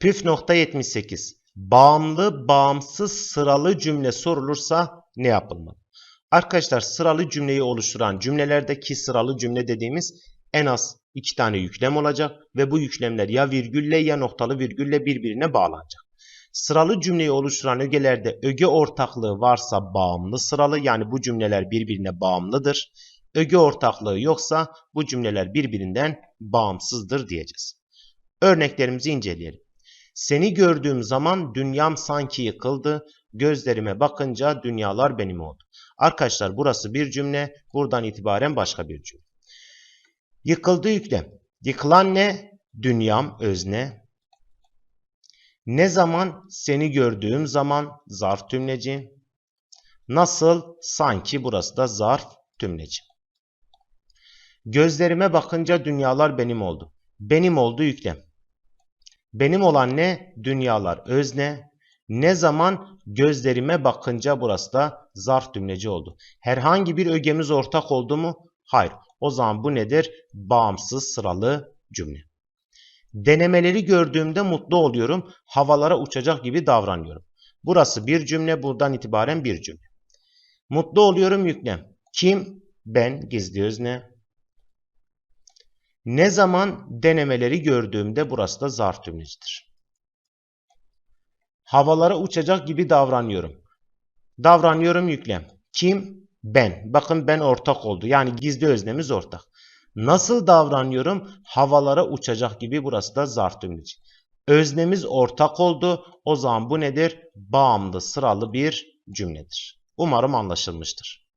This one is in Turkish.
Püf nokta 78. Bağımlı, bağımsız, sıralı cümle sorulursa ne yapılmalı? Arkadaşlar sıralı cümleyi oluşturan cümlelerdeki sıralı cümle dediğimiz en az iki tane yüklem olacak ve bu yüklemler ya virgülle ya noktalı virgülle birbirine bağlanacak. Sıralı cümleyi oluşturan ögelerde öge ortaklığı varsa bağımlı sıralı yani bu cümleler birbirine bağımlıdır. Öge ortaklığı yoksa bu cümleler birbirinden bağımsızdır diyeceğiz. Örneklerimizi inceleyelim. Seni gördüğüm zaman dünyam sanki yıkıldı. Gözlerime bakınca dünyalar benim oldu. Arkadaşlar burası bir cümle. Buradan itibaren başka bir cümle. Yıkıldı yüklem. Yıkılan ne? Dünyam özne. Ne zaman? Seni gördüğüm zaman zarf tümleci. Nasıl? Sanki burası da zarf tümleci. Gözlerime bakınca dünyalar benim oldu. Benim oldu yüklem. Benim olan ne? Dünyalar özne. Ne zaman gözlerime bakınca burası da zarf tümleci oldu. Herhangi bir ögemiz ortak oldu mu? Hayır. O zaman bu nedir? Bağımsız sıralı cümle. Denemeleri gördüğümde mutlu oluyorum. Havalara uçacak gibi davranıyorum. Burası bir cümle. Buradan itibaren bir cümle. Mutlu oluyorum yüklem. Kim? Ben gizli özne. Ne zaman denemeleri gördüğümde burası da zarf tümlecidir. Havalara uçacak gibi davranıyorum. Davranıyorum yüklem. Kim? Ben. Bakın ben ortak oldu. Yani gizli öznemiz ortak. Nasıl davranıyorum? Havalara uçacak gibi burası da zarf tümleci. Öznemiz ortak oldu. O zaman bu nedir? Bağımlı sıralı bir cümledir. Umarım anlaşılmıştır.